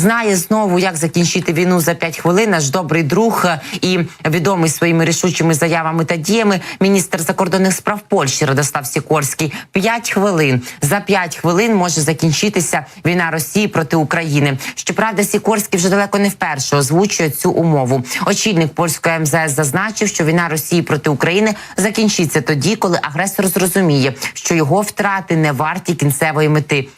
знає знову, як закінчити війну за 5 хвилин. Наш добрий друг е, і відомий своїми рішучими заявами та діями міністр закордонних справ Польщі Радослав Сікорський. 5 хвилин за 5 хвилин може закінчитися війна Росії проти України. Щоправда, Сікорський вже далеко не вперше озвучує цю умову. Очільник польської МЗС зазначив, що війна Росії проти України закінчиться тоді, коли агресор зрозуміє, що його втрати не варті кінцевої мети.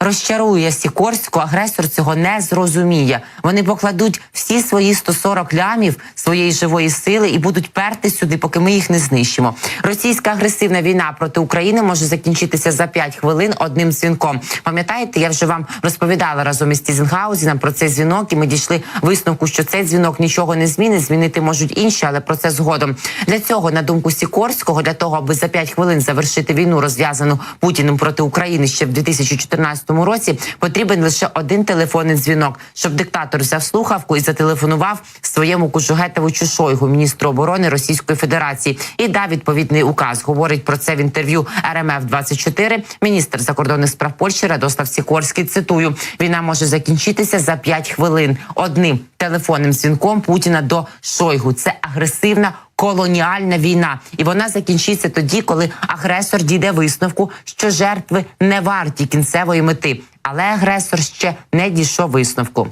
Розчарує Сікорську, агресор цього не зрозуміє. Вони покладуть всі свої 140 лямів своєї живої сили і будуть перти сюди, поки ми їх не знищимо. Російська агресивна війна проти України може закінчитися за 5 хвилин одним дзвінком. Пам'ятаєте, я вже вам розповідала разом із Тізенгаузеном про цей дзвінок, і ми дійшли висновку, що цей дзвінок нічого не змінить. Змінити можуть інші, але про це згодом. Для цього, на думку Сікорського, для того, аби за 5 хвилин завершити війну, розв'язану Путіним проти України ще в 2014 році, потрібен лише один телефонний дзвінок, щоб диктатор взяв слухавку і зателефонував своєму Кужугетовичу Шойгу, міністру оборони Російської Федерації, і дав відповідний указ. Говорить про це в інтерв'ю РМФ 24 Міністр закордонних справ Польщі Радослав Сікорський. Цитую: війна може закінчитися за 5 хвилин одним телефонним дзвінком Путіна до Шойгу. Це агресивна колоніальна війна, і вона закінчиться тоді, коли агресор дійде висновку, що жертви не варті кінцевої мети. Але агресор ще не дійшов висновку.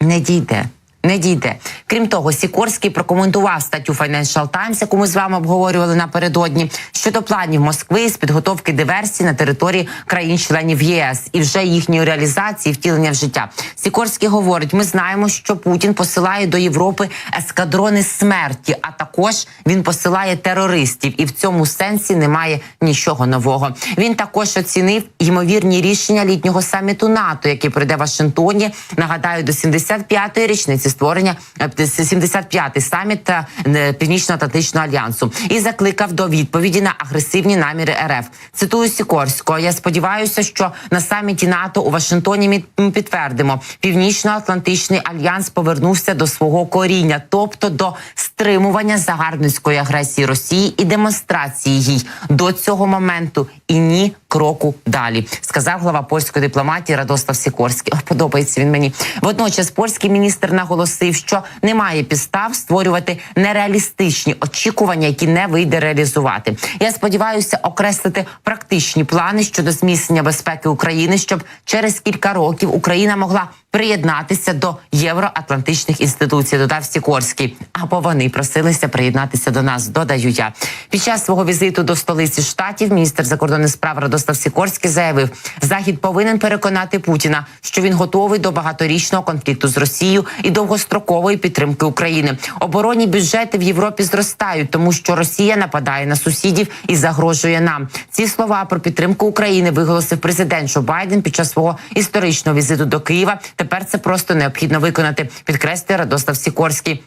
Не дійде. Не дійде. Крім того, Сікорський прокоментував статтю Financial Times, яку ми з вами обговорювали напередодні щодо планів Москви з підготовки диверсій на території країн-членів єС і вже їхньої реалізації, втілення в життя. Сікорський говорить: ми знаємо, що Путін посилає до Європи ескадрони смерті, а також він посилає терористів, і в цьому сенсі немає нічого нового. Він також оцінив ймовірні рішення літнього саміту НАТО, який пройде в Вашингтоні. Нагадаю, до 75-ї річниці створення е, 75-й саміт е, Північно-Атлантичного альянсу і закликав до відповіді на агресивні наміри РФ. Цитую Сікорського. Я сподіваюся, що на саміті НАТО у Вашингтоні ми підтвердимо, Північно-Атлантичний альянс повернувся до свого коріння, тобто до стримування загарбницької агресії Росії і демонстрації їй до цього моменту і ні кроку далі, сказав глава польської дипломатії Радослав Сікорський. Подобається він мені. Водночас польський міністр наголосив, що немає підстав створювати нереалістичні очікування, які не вийде реалізувати. Я сподіваюся окреслити практичні плани щодо зміцнення безпеки України, щоб через кілька років Україна могла приєднатися до євроатлантичних інституцій. Додав Сікорський. Або вони просилися приєднатися до нас. Додаю я під час свого візиту до столиці штатів. Міністр закордонних справ Радослав Сікорський заявив, захід повинен переконати Путіна, що він готовий до багаторічного конфлікту з Росією і довгострокової підтримки України. Оборонні бюджети в Європі зростають, тому що Росія нападає на сусідів і загрожує нам. Ці слова про підтримку України виголосив президент Джо Байден під час свого історичного візиту до Києва. Тепер це просто необхідно виконати. Підкреслює Радослав Сікорський.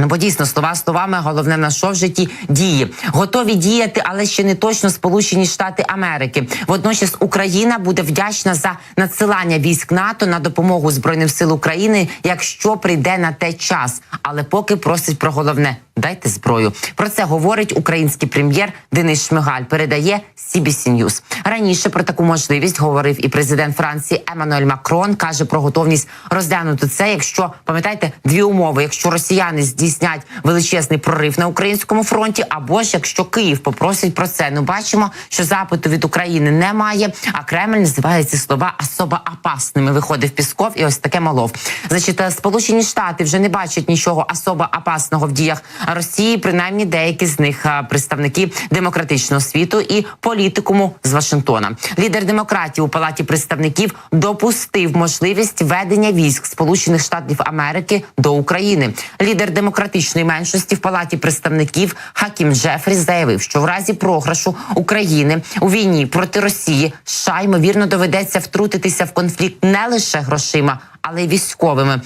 Ну, бо дійсно слова словами, головне на що в житті дії готові діяти, але ще не точно Сполучені Штати Америки. Водночас Україна буде вдячна за надсилання військ НАТО на допомогу збройним сил України, якщо прийде на те час. Але поки просить про головне дайте зброю. Про це говорить український прем'єр Денис Шмигаль. Передає CBC News. Раніше про таку можливість говорив і президент Франції Еммануель Макрон. каже про готовність розглянути це, якщо пам'ятаєте дві умови: якщо росіяни здійснять величезний прорив на українському фронті, або ж якщо Київ попросить про це. Ну бачимо, що запиту від України немає. А Кремль називає ці слова особо опасними. Виходив Пісков, і ось таке молов. Значить, е, Сполучені Штати вже не бачать нічого особо опасного в діях Росії, принаймні деякі з них представники демократичного світу і політикуму з Вашингтона. Лідер демократів у палаті представників допустив можливість ведення військ Сполучених Штатів Америки до України. Лідер демократичної меншості в палаті представників Хакім Джефрі заявив, що в разі програшу України у війні проти Росії США ймовірно доведеться втрутитися в конфлікт не лише грошима, але й військовими.